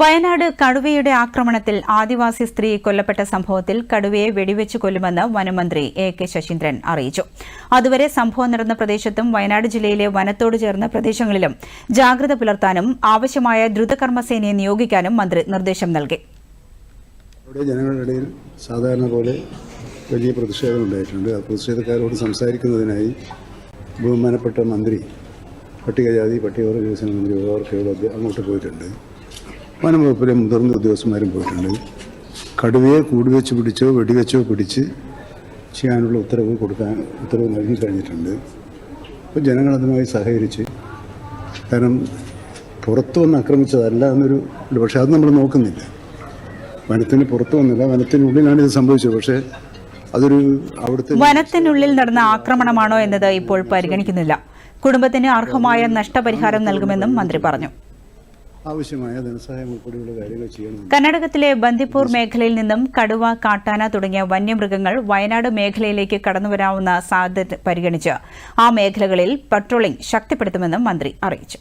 വയനാട് കടുവയുടെ ആക്രമണത്തിൽ ആദിവാസി സ്ത്രീ കൊല്ലപ്പെട്ട സംഭവത്തിൽ കടുവയെ വെടിവെച്ച് കൊല്ലുമെന്ന് വനമന്ത്രി എ കെ ശശീന്ദ്രൻ അറിയിച്ചു. അതുവരെ സംഭവം നടന്ന പ്രദേശത്തും വയനാട് ജില്ലയിലെ വനത്തോട് ചേർന്ന പ്രദേശങ്ങളിലും ജാഗ്രത പുലർത്താനും ആവശ്യമായ ദ്രുതകർമ്മസേനയെ നിയോഗിക്കാനും മന്ത്രി നിർദ്ദേശം നൽകി. അവിടെ ജനങ്ങളുടെ സാധാരണ പോലെ വലിയ പ്രതിഷേധം ഉണ്ടായിട്ടുണ്ട്. ആ പ്രതിഷേധക്കാരോട് സംസാരിക്കുന്നതിനായി ബഹുമാനപ്പെട്ട മന്ത്രി പട്ടികജാതി പട്ടികവർഗ വികസന മന്ത്രി അവർക്ക് അങ്ങോട്ട് പോയിട്ടുണ്ട്. വനം വകുപ്പിലെ മുതിർന്ന ഉദ്യോഗസ്ഥന്മാരും പോയിട്ടുണ്ട്. കടുവയെ കൂടുവെച്ച് പിടിച്ചോ വെടിവെച്ചോ പിടിച്ച് ചെയ്യാനുള്ള ഉത്തരവ് കൊടുക്കാൻ ഉത്തരവ് നൽകി കഴിഞ്ഞിട്ടുണ്ട്. അപ്പോൾ ജനങ്ങളതുമായി സഹകരിച്ച് കാരണം പുറത്തു വന്ന് ആക്രമിച്ചതല്ല എന്നൊരു പക്ഷേ അത് നമ്മൾ നോക്കുന്നില്ല. വനത്തിന് പുറത്തു വന്നില്ല വനത്തിനുള്ളിലാണ് ഇത് സംഭവിച്ചത്. പക്ഷേ അതൊരു അവിടുത്തെ വനത്തിനുള്ളിൽ നടന്ന ആക്രമണമാണോ എന്നത് ഇപ്പോൾ പരിഗണിക്കുന്നില്ല. കുടുംബത്തിന് അർഹമായ നഷ്ടപരിഹാരം നൽകുമെന്നും മന്ത്രി പറഞ്ഞു. ആവശ്യമായ ധനസഹായം ഉൾപ്പെടെയുള്ള കാര്യങ്ങൾ ചെയ്യണം. കർണാടകത്തിലെ ബന്ദിപ്പൂർ മേഖലയിൽ നിന്നും കടുവ കാട്ടാന തുടങ്ങിയ വന്യമൃഗങ്ങൾ വയനാട് മേഖലയിലേക്ക് കടന്നുവരാവുന്ന സാധ്യത പരിഗണിച്ച് ആ മേഖലകളിൽ പട്രോളിംഗ് ശക്തിപ്പെടുത്തുമെന്നും മന്ത്രി അറിയിച്ചു.